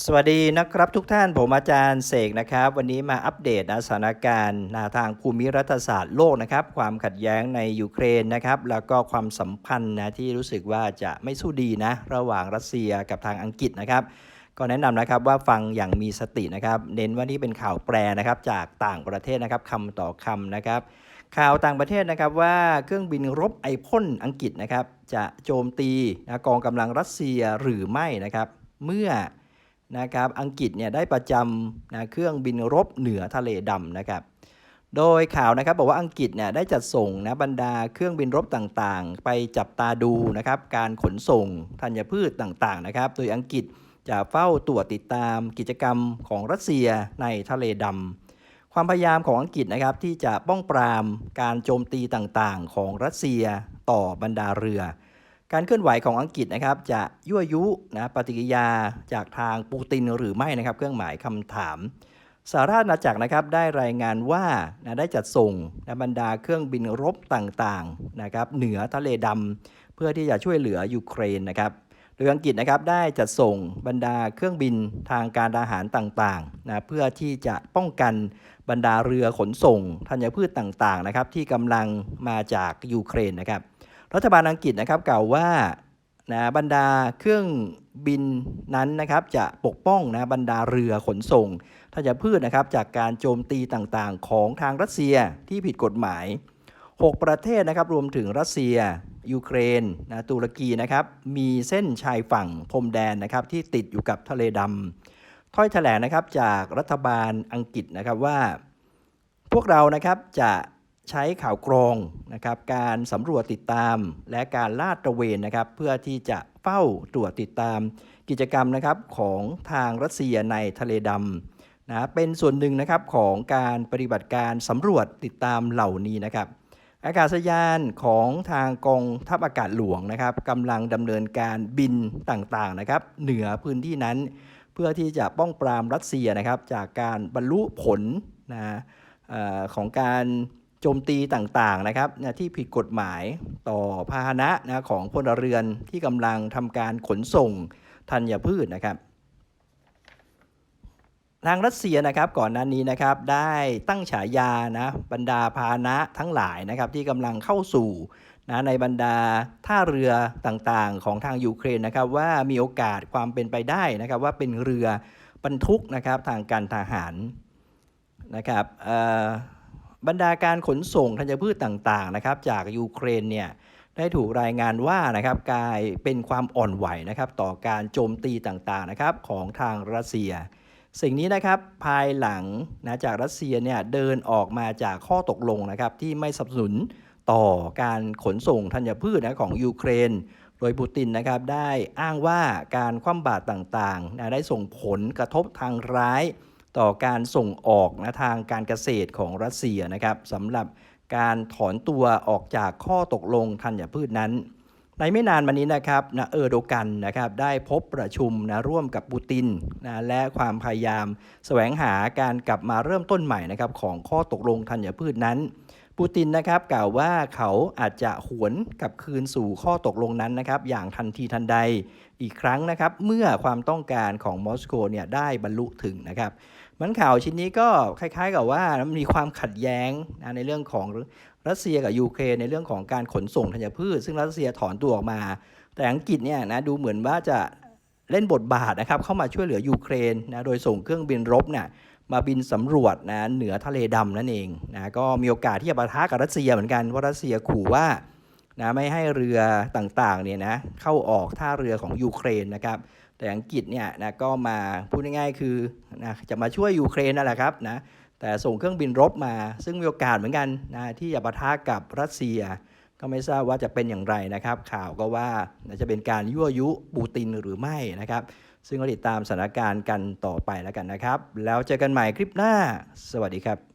สวัสดีนะครับทุกท่านผมอาจารย์เสกนะครับ วันนี้มาอัปเดตนะสถานการณ์นะทางภูมิรัฐศาสตร์โลกนะครับ ความขัดแย้งในยูเครนนะครับ แล้วก็ความสัมพันธ์นะที่รู้สึกว่าจะไม่สู้ดีนะ ระหว่างรัสเซียกับทางอังกฤษนะครับ ก็แนะนำนะครับว่าฟังอย่างมีสตินะครับ เน้นว่านี่เป็นข่าวแปลนะครับจากต่างประเทศนะครับคำต่อคำนะครับ ข่าวต่างประเทศนะครับว่าเครื่องบินรบไอพ่นอังกฤษนะครับ จะโจมตีกองกำลังรัสเซียหรือไม่นะครับ เมื่อ นะครับอังกฤษเนี่ยได้ประจำนะเครื่องบินรบเหนือทะเลดำนะครับโดยข่าวนะครับบอกว่าอังกฤษเนี่ยได้จัดส่งนะบรรดาเครื่องบินรบต่างๆ ไปจับตาดูนะครับการขนส่งธัญพืชต่างๆนะครับโดยอังกฤษจะเฝ้าตรวจติดตามกิจกรรมของรัสเซียในทะเลดำความพยายามของอังกฤษนะครับที่จะป้องปรามการโจมตีต่างๆ ของรัสเซียต่อบรรดาเรือ การเคลื่อนไหวของอังกฤษนะครับจะยั่วยุนะปฏิกิยาจากทางปูตินหรือไม่นะครับ เครื่องหมายคำถามสหราชอาณาจักรนะครับได้รายงานว่านะได้จัดส่งนะบรรดาเครื่องบินรบต่างๆนะครับเหนือทะเลดำเพื่อที่จะช่วยเหลือยูเครนนะครับโดยอังกฤษนะครับได้จัดส่งบรรดาเครื่องบินทางการทหารต่างๆนะเพื่อที่จะป้องกันบรรดาเรือขนส่งธัญพืชต่างๆนะครับที่กำลังมาจากยูเครนนะครับ รัฐบาลอังกฤษนะครับกล่าวว่านะบรรดาเครื่องบินนั้นนะครับจะปกป้องนะบรรดาเรือขนส่งธัญพืชนะครับจากการโจมตีต่างๆ ของทางรัสเซียที่ผิดกฎหมาย 6 ประเทศนะครับรวมถึงรัสเซีย ยูเครนนะตุรกีนะครับมีเส้นชายฝั่งพรมแดนนะครับที่ติดอยู่กับทะเลดำถ้อยแถลงนะครับจากรัฐบาลอังกฤษนะครับว่า พวกเรานะครับจะ ใช้ข่าวกรองนะครับการสำรวจติดตามและการลาดตระเวนนะครับเพื่อที่จะเฝ้าตรวจติดตามกิจกรรมนะครับของทางรัสเซียในทะเลดำนะเป็นส่วนหนึ่งนะครับของการปฏิบัติการสำรวจติดตามเหล่านี้นะครับ อากาศยานของทางกองทัพอากาศหลวงนะครับกำลังดำเนินการบินต่างๆนะครับเหนือพื้นที่นั้น เพื่อที่จะป้องปรามรัสเซียนะครับจากการบรรลุผลนะของการ โจมตีต่างๆนะครับนะที่ผิดกฎหมายต่อพาหนะนะของพลเรือนที่กำลังทำการขนส่งธัญพืชนะครับ ทางรัสเซียนะครับก่อนหน้านี้นะครับได้ตั้งฉายานะบรรดาพาหนะทั้งหลายนะครับที่กำลังเข้าสู่นะในบรรดาท่าเรือต่างๆ ของทางยูเครนนะครับว่ามีโอกาสความเป็นไปได้นะครับว่าเป็นเรือบรรทุกนะครับทางการทหารนะครับเอ่อ บรรดาการขนส่งธัญพืชต่างๆนะครับจากยูเครนเนี่ยได้ถูกรายงานว่านะครับกลายเป็นความอ่อนไหวนะครับต่อการโจมตีต่างๆนะครับของทางรัสเซีย สิ่งนี้นะครับภายหลังนะจากรัสเซียเนี่ยเดินออกมาจากข้อตกลงนะครับที่ไม่สนับสนุนต่อการขนส่งธัญพืชนะของยูเครน โดยปูตินนะครับได้อ้างว่าการคว่ำบาตรต่างๆนะได้ส่งผลกระทบทางร้าย ต่อการส่งออกนะทางการเกษตรของรัสเซียนะครับสำหรับการถอนตัวออกจากข้อตกลงธัญพืชนั้น ในไม่นานมานี้นะครับนะเออร์โดกันนะครับได้พบประชุมนะร่วมกับปูตินนะและความพยายาม แสวงหาการกลับมาเริ่มต้นใหม่นะครับของข้อตกลงธัญพืชนั้น ปูตินนะครับกล่าวว่าเขาอาจจะหวนกลับคืนสู่ข้อตกลงนั้นนะครับอย่างทันทีทันใดอีกครั้งนะครับเมื่อความต้องการของมอสโกเนี่ยได้บรรลุถึงนะครับมันข่าวชิ้นนี้ก็คล้ายๆกับว่ามันมีความขัดแย้งนะในเรื่องของรัสเซียกับยูเครนในเรื่องของการขนส่งธัญพืช ซึ่งรัสเซียถอนตัวออกมา แต่อังกฤษเนี่ยนะดูเหมือนว่าจะเล่นบทบาทนะครับเข้ามาช่วยเหลือยูเครนนะโดยส่งเครื่องบินรบเนี่ย มาบินสำรวจนะเหนือทะเลดำนั่นเองนะก็มีโอกาสที่จะปะทะกับรัสเซียเหมือนกันว่ารัสเซียขู่ว่านะไม่ให้เรือต่างๆเนี่ยนะเข้าออกท่าเรือของยูเครนนะครับ แต่อังกฤษเนี่ยนะก็มาพูดง่ายๆคือนะจะมาช่วยยูเครนนั่นแหละครับนะแต่ส่งเครื่องบินรบมา ซึ่งมีโอกาสเหมือนกันนะที่จะปะทะกับรัสเซีย ก็ไม่ทราบว่าจะเป็นอย่างไรนะครับ ข่าวก็ว่าจะเป็นการยั่วยุปูตินหรือไม่นะครับ ซึ่งก็ติดตามสถานการณ์กันต่อไปแล้วกันนะครับ แล้วเจอกันใหม่คลิปหน้า สวัสดีครับ